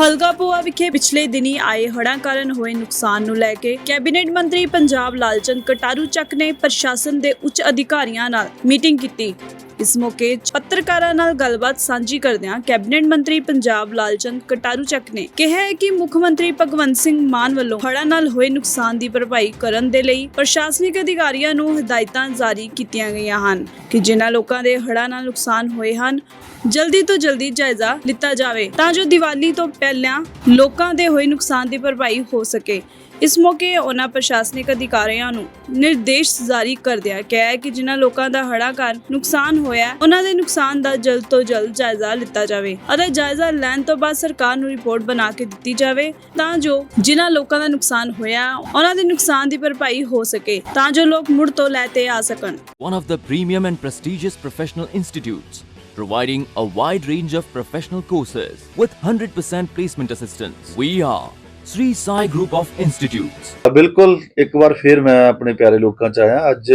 ਹਲਗਾ ਪੋਆ ਵਿਖੇ ਪਿਛਲੇ ਦਿਨੀ ਆਏ ਹੜ੍ਹਾਂ ਕਾਰਨ ਹੋਏ ਨੁਕਸਾਨ ਨੂੰ ਲੈ ਕੇ ਕੈਬਨਿਟ ਮੰਤਰੀ ਪੰਜਾਬ ਲਾਲਚੰਦ ਕਟਾਰੂ ਚੱਕ ਨੇ ਪ੍ਰਸ਼ਾਸਨ ਦੇ ਉੱਚ ਅਧਿਕਾਰੀਆਂ ਨਾਲ ਮੀਟਿੰਗ ਕੀਤੀ। ਇਸ ਮੌਕੇ ਪੱਤਰਕਾਰਾਂ ਨਾਲ ਗੱਲਬਾਤ ਸਾਂਝੀ ਕਰਦਿਆਂ ਕੈਬਨਿਟ ਮੰਤਰੀ ਪੰਜਾਬ ਲਾਲਚੰਦ ਕਟਾਰੂ ਚੱਕ ਨੇ ਕਿਹਾ ਹੈ ਕਿ ਮੁੱਖ ਮੰਤਰੀ ਭਗਵੰਤ ਸਿੰਘ ਮਾਨ ਵੱਲੋਂ ਹੜ੍ਹਾਂ ਨਾਲ ਹੋਏ ਨੁਕਸਾਨ ਦੀ ਭਰਪਾਈ ਕਰਨ ਦੇ ਲਈ ਪ੍ਰਸ਼ਾਸਨਿਕ ਅਧਿਕਾਰੀਆਂ ਨੂੰ ਹਦਾਇਤਾਂ ਜਾਰੀ ਕੀਤੀਆਂ ਗਈਆਂ ਹਨ ਕਿ ਜਿਨ੍ਹਾਂ ਲੋਕਾਂ ਦੇ ਹੜ੍ਹਾਂ ਨਾਲ ਨੁਕਸਾਨ ਹੋਏ ਹਨ, ਜਲਦੀ ਤੋਂ ਜਲਦੀ ਜਾਇਜ਼ਾ ਲਿੱਤਾ ਜਾਵੇ ਤਾਂ ਜੋ ਦੀਵਾਲੀ ਤੋਂ ਪਹਿਲਾਂ ਲੋਕਾਂ ਦੇ ਹੋਏ ਨੁਕਸਾਨ ਦੀ ਭਰਪਾਈ ਹੋ ਸਕੇ। ਇਸ ਮੌਕੇ ਉਹਨਾਂ ਪ੍ਰਸ਼ਾਸਨਿਕ ਅਧਿਕਾਰੀਆਂ ਨੂੰ ਨਿਰਦੇਸ਼ ਜਾਰੀ ਕਰਦਿਆਂ ਕਿਹਾ ਕਿ ਜਿਨ੍ਹਾਂ ਲੋਕਾਂ ਦਾ ਹੜ੍ਹਾਂ ਕਾਰਨ ਨੁਕਸਾਨ ਹੋਇਆ ਉਹਨਾਂ ਦੇ ਨੁਕਸਾਨ ਦਾ ਜਲਦ ਤੋਂ ਜਲਦ ਜਾਇਜ਼ਾ ਲਿੱਤਾ ਜਾਵੇ ਅਤੇ ਜਾਇਜ਼ਾ ਲੈਣ ਤੋਂ ਬਾਅਦ ਸਰਕਾਰ ਨੂੰ ਰਿਪੋਰਟ ਬਣਾ ਕੇ ਦਿੱਤੀ ਜਾਵੇ ਤਾਂ ਜੋ ਜਿਨ੍ਹਾਂ ਲੋਕਾਂ ਦਾ ਨੁਕਸਾਨ ਹੋਇਆ ਉਹਨਾਂ ਦੇ ਨੁਕਸਾਨ ਦੀ ਭਰਪਾਈ ਹੋ ਸਕੇ ਤਾਂ ਜੋ ਲੋਕ ਮੁੜ ਤੋਂ ਲੈ ਤੇ ਆ ਸਕਣ one of the premium and prestigious professional institutes, providing a wide range of professional courses with 100% placement assistance. We are Sri Sai Group of Institutes. ਬਿਲਕੁਲ ਇੱਕ ਵਾਰ ਫੇਰ ਮੈਂ ਆਪਣੇ ਪਿਆਰੇ ਲੋਕਾਂ ਚ ਆਇਆ। ਅੱਜ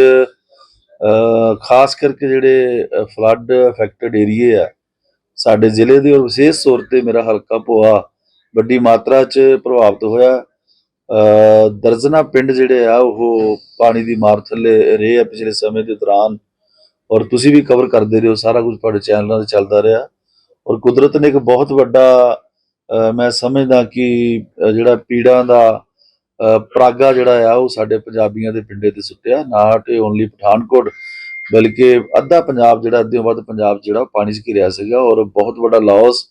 ਖਾਸ ਕਰਕੇ ਜਿਹੜੇ ਫਲੱਡ ਅਫੈਕਟਡ ਏਰੀਏ ਆ ਸਾਡੇ ਜ਼ਿਲ੍ਹੇ ਦੇ ਔਰ ਵਿਸ਼ੇਸ਼ ਤੌਰ ਤੇ ਮੇਰਾ ਹਲਕਾ ਭੋਆ ਵੱਡੀ ਮਾਤਰਾ ਚ ਪ੍ਰਭਾਵਿਤ ਹੋਇਆ। ਅ, ਦਰਜਨਾ ਪਿੰਡ ਜਿਹੜੇ ਆ ਉਹ ਪਾਣੀ ਦੀ ਮਾਰ ਥੱਲੇ ਰਹੇ ਆ ਪਿਛਲੇ ਸਮੇਂ ਦੇ ਦੌਰਾਨ। ਔਰ ਤੁਸੀਂ ਵੀ ਕਵਰ ਕਰਦੇ ਰਹੇ ਹੋ ਸਾਰਾ ਕੁਝ ਤੁਹਾਡੇ ਚੈਨਲਾਂ ਤੇ ਚੱਲਦਾ ਰਿਹਾ। ਔਰ ਕੁਦਰਤ ਨੇ ਇੱਕ ਬਹੁਤ ਵੱਡਾ ਮੈਂ ਸਮਝਦਾ ਕਿ ਜਿਹੜਾ ਪੀੜਾਂ ਦਾ ਅ, ਪਰਾਗਾ ਜਿਹੜਾ ਆ ਉਹ ਸਾਡੇ ਪੰਜਾਬੀਆਂ ਦੇ ਪਿੰਡੇ ਤੇ ਸੁੱਟਿਆ। ਨਾਟ ਓਨਲੀ ਪਠਾਨਕੋਟ ਬਲਕਿ ਅੱਧਾ ਪੰਜਾਬ ਜਿਹੜਾ ਅੱਧਿਓਂ ਵੱਧ ਪੰਜਾਬ ਜਿਹੜਾ ਉਹ ਪਾਣੀ 'ਚ ਘਿਰਿਆ ਸੀਗਾ ਔਰ ਬਹੁਤ ਵੱਡਾ ਲਾਸ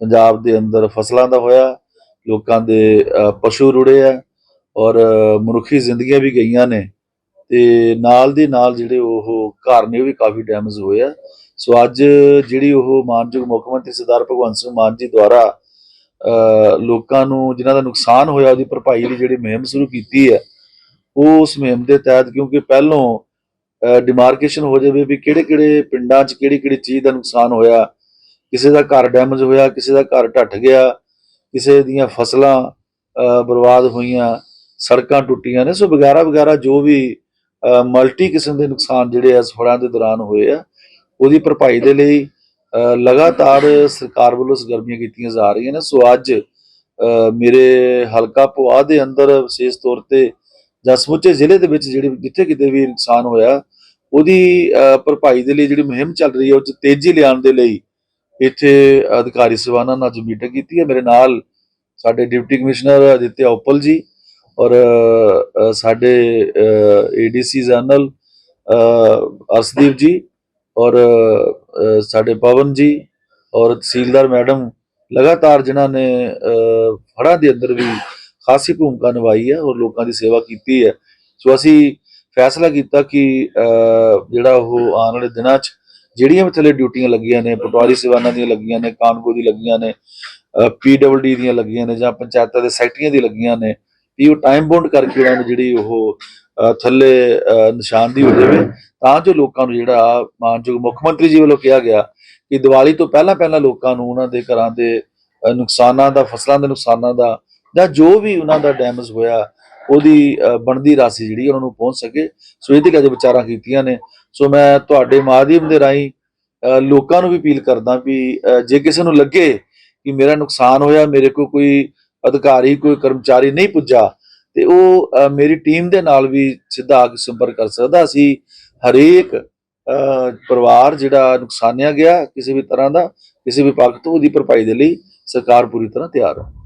ਪੰਜਾਬ ਦੇ ਅੰਦਰ ਫਸਲਾਂ ਦਾ ਹੋਇਆ। ਲੋਕਾਂ ਦੇ ਪਸ਼ੂ ਰੁੜੇ ਆ ਔਰ ਮਨੁੱਖੀ ਜ਼ਿੰਦਗੀਆਂ ਵੀ ਗਈਆਂ ਨੇ ਤੇ ਨਾਲ ਦੀ ਨਾਲ ਜਿਹੜੇ ਉਹ ਘਰ ਨੇ ਉਹ ਵੀ ਕਾਫੀ ਡੈਮੇਜ ਹੋਏ ਆ। ਸੋ ਅੱਜ ਜਿਹੜੀ ਉਹ ਮਾਨਯੋਗ ਮੁੱਖ ਮੰਤਰੀ ਸਰਦਾਰ ਭਗਵੰਤ ਸਿੰਘ ਮਾਨ ਜੀ ਦੁਆਰਾ ਲੋਕਾਂ ਨੂੰ ਜਿਨ੍ਹਾਂ ਦਾ ਨੁਕਸਾਨ ਹੋਇਆ ਉਹਦੀ ਭਰਪਾਈ ਲਈ ਜਿਹੜੀ ਮੁਹਿੰਮ ਸ਼ੁਰੂ ਕੀਤੀ ਹੈ, ਉਹ ਉਸ ਮੁਹਿੰਮ ਦੇ ਤਹਿਤ ਕਿਉਂਕਿ ਪਹਿਲੋਂ ਡਿਮਾਰਕੇਸ਼ਨ ਹੋ ਜਾਵੇ ਵੀ ਕਿਹੜੇ ਕਿਹੜੇ ਪਿੰਡਾਂ 'ਚ ਕਿਹੜੀ ਕਿਹੜੀ ਚੀਜ਼ ਦਾ ਨੁਕਸਾਨ ਹੋਇਆ, ਕਿਸੇ ਦਾ ਘਰ ਡੈਮੇਜ ਹੋਇਆ, ਕਿਸੇ ਦਾ ਘਰ ਢੱਟ ਗਿਆ, ਕਿਸੇ ਦੀਆਂ ਫਸਲਾਂ ਬਰਬਾਦ ਹੋਈਆਂ, ਸੜਕਾਂ ਟੁੱਟੀਆਂ ਨੇ, ਸੋ ਵਗੈਰਾ ਵਗੈਰਾ ਜੋ ਵੀ ਮਲਟੀ ਕਿਸਮ ਦੇ ਨੁਕਸਾਨ ਜਿਹੜੇ ਇਸ ਫੜਾਂ ਦੇ ਦੌਰਾਨ ਹੋਏ ਆ, ਉਹਦੀ ਭਰਪਾਈ ਦੇ ਲਈ ਲਗਾਤਾਰ ਸਰਕਾਰ ਵੱਲੋਂ ਸਰਗਰਮੀਆਂ ਕੀਤੀਆਂ ਜਾ ਰਹੀਆਂ ਨੇ। ਸੋ ਅੱਜ ਮੇਰੇ ਹਲਕਾ ਪੁਆ ਦੇ ਅੰਦਰ ਵਿਸ਼ੇਸ਼ ਤੌਰ ਤੇ ਜਾਂ ਸਮੁੱਚੇ ਜ਼ਿਲ੍ਹੇ ਦੇ ਵਿੱਚ ਜਿਹੜੇ ਜਿੱਥੇ ਕਿਤੇ ਵੀ ਨੁਕਸਾਨ ਹੋਇਆ ਉਹਦੀ ਭਰਪਾਈ ਦੇ ਲਈ ਜਿਹੜੀ ਮੁਹਿੰਮ ਚੱਲ ਰਹੀ ਹੈ ਉਹ 'ਚ ਤੇਜ਼ੀ ਲਿਆਉਣ ਦੇ ਲਈ ਇੱਥੇ ਅਧਿਕਾਰੀ ਸਭਾਨਾਂ ਨਾਲ ਅੱਜ ਮੀਟਿੰਗ ਕੀਤੀ ਹੈ। ਮੇਰੇ ਨਾਲ ਸਾਡੇ ਡਿਪਟੀ ਕਮਿਸ਼ਨਰ ਅਦਿੱਤਿਆ ਉਪਲ ਜੀ ਔਰ ਅ, ਸਾਡੇ ਏਡੀਸੀ ਜਨਰਲ ਅਰਸ਼ਦੀਪ ਜੀ ਔਰ ਸਾਡੇ ਪਵਨ ਜੀ ਔਰ ਤਹਿਸੀਲਦਾਰ ਮੈਡਮ ਲਗਾਤਾਰ ਜਿਨ੍ਹਾਂ ਨੇ ਅ, ਦੇ ਅੰਦਰ ਵੀ ਖਾਸੀ ਭੂਮਿਕਾ ਨਿਭਾਈ ਹੈ ਔਰ ਲੋਕਾਂ ਦੀ ਸੇਵਾ ਕੀਤੀ ਹੈ। ਸੋ ਅਸੀਂ ਫੈਸਲਾ ਕੀਤਾ ਕਿ ਜਿਹੜਾ ਉਹ ਆਉਣ ਵਾਲੇ ਦਿਨਾਂ 'ਚ ਜਿਹੜੀਆਂ ਵੀ ਥੱਲੇ ਡਿਊਟੀਆਂ ਲੱਗੀਆਂ ਨੇ ਪਟਵਾਰੀ ਸੇਵਾਨਾਂ ਦੀਆਂ ਲੱਗੀਆਂ ਨੇ ਕਾਨੂੰਗੋ ਦੀ ਲੱਗੀਆਂ ਨੇ ਪੀਡਬਲਡੀ ਦੀਆਂ ਲੱਗੀਆਂ ਨੇ ਜਾਂ ਪੰਚਾਇਤਾਂ ਦੇ ਸੈਕਟਰੀਆਂ ਦੀ ਲੱਗੀਆਂ ਨੇ ਵੀ ਉਹ ਟਾਈਮ ਬੌਂਡ ਕਰਕੇ ਉਹਨਾਂ ਨੂੰ ਜਿਹੜੀ ਉਹ ਥੱਲੇ ਅ, ਨਿਸ਼ਾਨਦੀ ਹੋ ਜਾਵੇ। ਤਾਂ ਜੋ ਲੋਕਾਂ ਨੂੰ ਜਿਹੜਾ ਮਾਨਯੋਗ ਮੁੱਖ ਮੰਤਰੀ ਜੀ ਵੱਲੋਂ ਕਿਹਾ ਗਿਆ ਕਿ ਦੀਵਾਲੀ ਤੋਂ ਪਹਿਲਾਂ ਪਹਿਲਾਂ ਲੋਕਾਂ ਨੂੰ ਉਹਨਾਂ ਦੇ ਘਰਾਂ ਦੇ ਨੁਕਸਾਨਾਂ ਦਾ, ਫਸਲਾਂ ਦੇ ਨੁਕਸਾਨਾਂ ਦਾ ਜਾਂ ਜੋ ਵੀ ਉਹਨਾਂ ਦਾ ਡੈਮੇਜ ਹੋਇਆ, ਉਹਦੀ ਬਣਦੀ ਰਾਸ਼ੀ ਜਿਹੜੀ ਉਹਨਾਂ ਨੂੰ ਪਹੁੰਚ ਸਕੇ। ਸੋ ਇਹਦੇ ਲਈ ਅੱਜ ਵਿਚਾਰਾਂ ਕੀਤੀਆਂ ਨੇ। ਸੋ ਮੈਂ ਤੁਹਾਡੇ ਮਾਧਿਅਮ ਦੇ ਰਾਹੀਂ ਲੋਕਾਂ ਨੂੰ ਵੀ ਅਪੀਲ ਕਰਦਾ ਵੀ ਜੇ ਕਿਸੇ ਨੂੰ ਲੱਗੇ ਕਿ ਮੇਰਾ ਨੁਕਸਾਨ ਹੋਇਆ, ਮੇਰੇ ਕੋਲ ਕੋਈ ਅਧਿਕਾਰੀ, ਕੋਈ ਕਰਮਚਾਰੀ ਨਹੀਂ ਪੁੱਜਾ, ਤੇ ਉਹ ਮੇਰੀ ਟੀਮ ਦੇ ਨਾਲ ਵੀ ਸਿੱਧਾ ਆ ਕੇ ਸੰਪਰਕ ਕਰ ਸਕਦਾ ਅਸੀਂ ਹਰੇਕ ਪਰਿਵਾਰ ਜਿਹੜਾ ਨੁਕਸਾਨਿਆ ਗਿਆ ਕਿਸੇ ਵੀ ਤਰ੍ਹਾਂ ਦਾ, ਕਿਸੇ ਵੀ ਪੱਖ ਤੋਂ ਉਹਦੀ ਭਰਪਾਈ ਦੇ ਲਈ ਸਰਕਾਰ ਪੂਰੀ ਤਰ੍ਹਾਂ ਤਿਆਰ ਹੈ